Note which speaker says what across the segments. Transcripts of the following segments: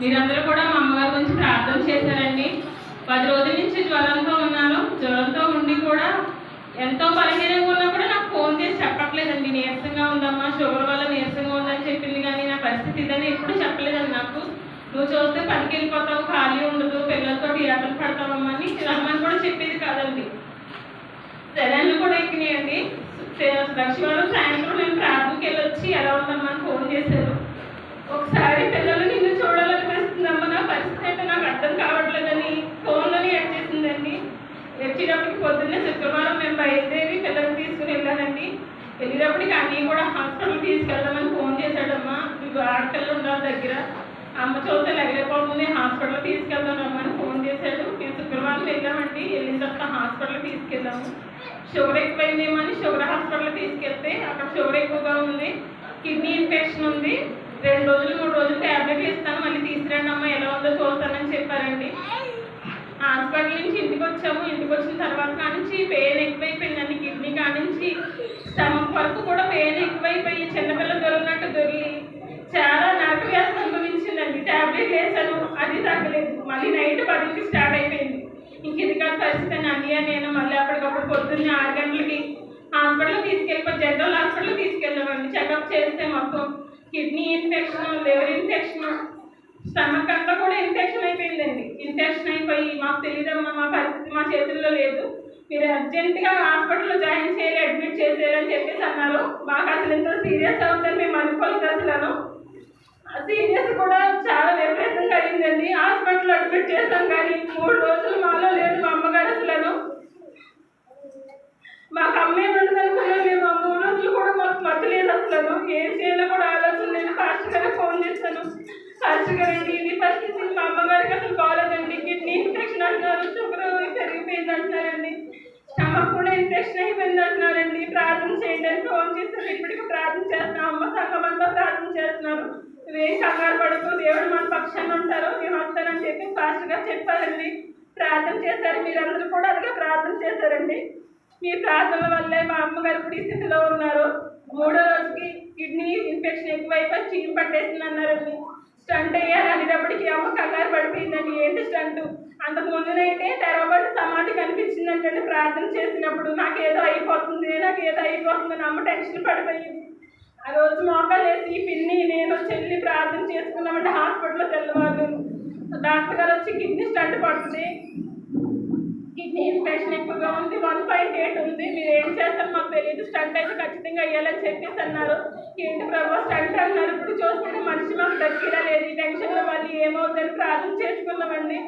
Speaker 1: మీరందరూ కూడా మా అమ్మగారి గురించి ప్రార్థన చేశారండి. పది రోజుల నుంచి జ్వరంతో ఉన్నాను. జ్వరంతో ఉండి కూడా ఎంతో బలహీనంగా ఉన్నా కూడా నాకు ఫోన్ చేసి చెప్పట్లేదండి. నీరసంగా ఉందమ్మా షుగర్ వల్ల నీరసంగా ఉందని చెప్పింది కానీ నా పరిస్థితి ఇదని ఎప్పుడు చెప్పలేదండి నాకు. నువ్వు చూస్తే పనికి వెళ్ళిపోతావు ఖాళీ ఉండదు పిల్లలతో ఆటలు పడతావమ్మా అని రమ్మని కూడా చెప్పేది కాదండి. సెలైన్లు కూడా ఎక్కినాయండి. దక్షిణవారం సాయంత్రం నేను ప్రార్థనకి వెళ్ళొచ్చి ఎలా ఉందమ్మా అని ఫోన్ చేశారు. ఒకసారి పొద్దున్నే శుక్రవారం మేము బయలుదేరి పిల్లల్ని తీసుకుని వెళ్ళానండి. వెళ్ళినప్పటికి అన్నీ కూడా హాస్పిటల్ తీసుకెళ్దామని ఫోన్ చేశాడమ్మా. మీకు ఆడపిల్లలు ఉండాలి దగ్గర. అమ్మ చూస్తే లగలేకపోతుంది హాస్పిటల్ తీసుకెళ్దామని ఫోన్ చేశాడు. మేము శుక్రవారం వెళ్ళామండి. వెళ్ళిన తర్వాత హాస్పిటల్ తీసుకెళ్ళాము షుగర్ ఎక్కువైందేమో అని షుగర్ హాస్పిటల్ తీసుకెళ్తే అక్కడ షుగర్ ఎక్కువగా ఉంది. కిడ్నీ ఇన్ఫెక్షన్ ఉంది. రెండు రోజులు మూడు రోజులు టాబ్లెట్లు ఇస్తాను. మళ్ళీ తీసుకురండి అమ్మ ఎలా ఉందో చూస్తానని చెప్పారండి. హాస్పిటల్ నుంచి ఇంటికి వచ్చిన తర్వాత కానించి పెయిన్ ఎక్కువైపోయిందండి కిడ్నీ కానించి స్టమక్ కూడా పెయిన్ ఎక్కువైపోయి చిన్నపిల్ల దొరికినట్టు దొరికి చాలా నాకు వ్యాధి అనుభవించిందండి. ట్యాబ్లెట్ వేసాను అది తగ్గలేదు. మళ్ళీ నైట్ పదింటికి స్టార్ట్ అయిపోయింది. ఇంక ఇది కాదు పరిస్థితి అని అన్నయ్య నేను మళ్ళీ అప్పటికప్పుడు పొద్దున్నే ఆరు గంటలకి హాస్పిటల్లో తీసుకెళ్ళిపోయి జనరల్ హాస్పిటల్లో తీసుకెళ్ళామండి చెకప్ చేస్తే మొత్తం kidney infection liver infection stomach అంతా కూడా ఇన్ఫెక్షన్ అయిపోయిందండి. ఇన్ఫెక్షన్ అయిపోయి మాకు తెలియదమ్మా మా పరిస్థితి మా చేతుల్లో లేదు. మీరు అర్జెంటుగా హాస్పిటల్లో జాయిన్ చేయాలి అడ్మిట్ చేసేయాలని చెప్పేసి అన్నారు. మాకు అసలు ఎంతో సీరియస్ అవుతుంది మేము అనుకోలేదు అసలు సీరియస్ కూడా చాలా విపరీతంగా అయిందండి. హాస్పిటల్ అడ్మిట్ చేస్తాం కానీ మూడు రోజులు మాలో లేదు మా అమ్మగారు అసలు మాకు అమ్మే ఉండదు అనుకున్నాం మేము ఆ మూడు రోజులు కూడా మాకు మద్దలేదు అసలు ఏం చేయాలో కూడా ఫాస్ట్ ఇది పరిస్థితి మా అమ్మగారికి అసలు బాగాలేదండి కిడ్నీ ఇన్ఫెక్షన్ అంటున్నారు షుగర్ పెరిగిపోయింది అంటున్నారండి స్టమక్ కూడా ఇన్ఫెక్షన్ అయిపోయింది అంటున్నారండి ప్రార్థన చేయండి అని ఫోన్ చేస్తారు ఇప్పటికీ ప్రార్థన చేస్తున్నాం. అమ్మ సంఘం అంతా ప్రార్థన చేస్తున్నారు. నువ్వేం కంగారు పడుతూ దేవుడు మన పక్షాన్ని ఉంటారు. మేము వస్తానని చెప్పి ఫాస్ట్గా చెప్పారండి. ప్రార్థన చేశారు. మీరందరూ కూడా అలాగే ప్రార్థన చేశారండి. మీ ప్రార్థనల వల్లే మా అమ్మగారు ఇప్పుడు ఈ స్థితిలో ఉన్నారు. మూడో రోజుకి కిడ్నీ ఇన్ఫెక్షన్ ఎక్కువైపోయి చీమ్ పట్టేసింది అన్నారండి స్టంట్ అయ్యారనేటప్పటికి అమ్మ కంగారు పడిపోయిందండి. ఏంటి స్టంట్? అంతకు ముందునైతే తెరవబడి సమాధి కనిపించిందంటే ప్రార్థన చేసినప్పుడు. నాకేదో అయిపోతుంది నాకేదో అయిపోతుంది అని అమ్మ టెన్షన్ పడిపోయింది. ఆ రోజు మోకాలు వేసి పిన్ని నేను చెల్లి ప్రార్థన చేసుకున్నామంటే హాస్పిటల్లో తెల్లవారు డాక్టర్ గారు వచ్చి కిడ్నీ స్టంట్ పడుతుంది. కిడ్నీ ఇన్ఫెక్షన్ ఎక్కువగా ఉంది. వన్ పాయింట్ ఎయిట్ ఉంది. మీరు ఏం చేస్తారు మాకు తెలియదు. స్టంట్ అయితే ఖచ్చితంగా అయ్యాలని చెప్పేసి అన్నారు. ఏంటి ప్రభా? స్టంట్ అన్నారు. ఇప్పుడు చూస్తుంటే మనిషి మాకు దగ్గర లేదు. ఈ టెన్షన్లో మళ్ళీ ఏమవుతుందని ప్రార్థన చేసుకున్నామండి.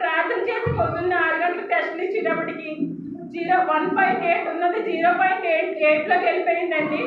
Speaker 1: ప్రార్థన చేసి పొద్దున్న ఆరు గంటలకు టెస్ట్లు ఇచ్చేటప్పటికి జీరో వన్ పాయింట్ ఎయిట్ ఉన్నది. జీరో పాయింట్ ఎయిట్ ఎయిట్లోకి వెళ్ళిపోయిందండి.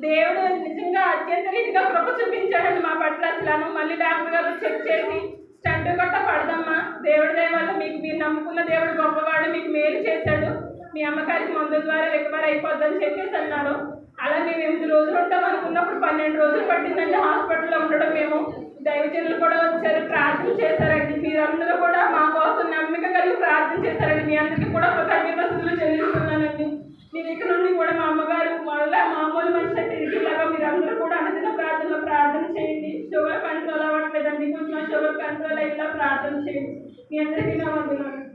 Speaker 1: దేవుడు నిజంగా అత్యంత రీతిగా కృప చూపించాడండి మా పట్ల అసలు. మళ్ళీ డాక్టర్ గారు చెక్ చేసి స్టంట్ గట్ట పడదమ్మా దేవుడి దయ వల్ల మీకు మీరు నమ్ముకున్న దేవుడు గొప్పవాడు. మీకు మేలు చేశాడు. మీ అమ్మగారికి మందుల ద్వారా రికవర్ అయిపోద్దని చెప్పేసి అన్నారు అలా మేము ఎనిమిది రోజులు ఉంటాం అనుకున్నప్పుడు పన్నెండు రోజులు పట్టిందండి. హాస్పిటల్లో ఉండడం మేము. దైవజనులు కూడా వచ్చారు ప్రార్థన చేశారండి. మీరందరూ కూడా మా కోసం నమ్మిక కలిగి ప్రార్థన చేశారండి. మీ అందరికీ కూడా కృతజ్ఞతలు చెల్లిస్తున్నానండి. మీరు ఇక్కడ నుండి కూడా మా అమ్మగారు మళ్ళా మామూలు మనిషి తిరిగిలాగా మీరందరూ కూడా అనుదిన ప్రార్థనలో ప్రార్థన చేయండి. షుగర్ కంట్రోల్ అవ్వట్లేదండి. కొంచెం షుగర్ కంట్రోల్ అయ్యేలా ప్రార్థన చేయండి. మీ అందరికీ నా వందనాలు.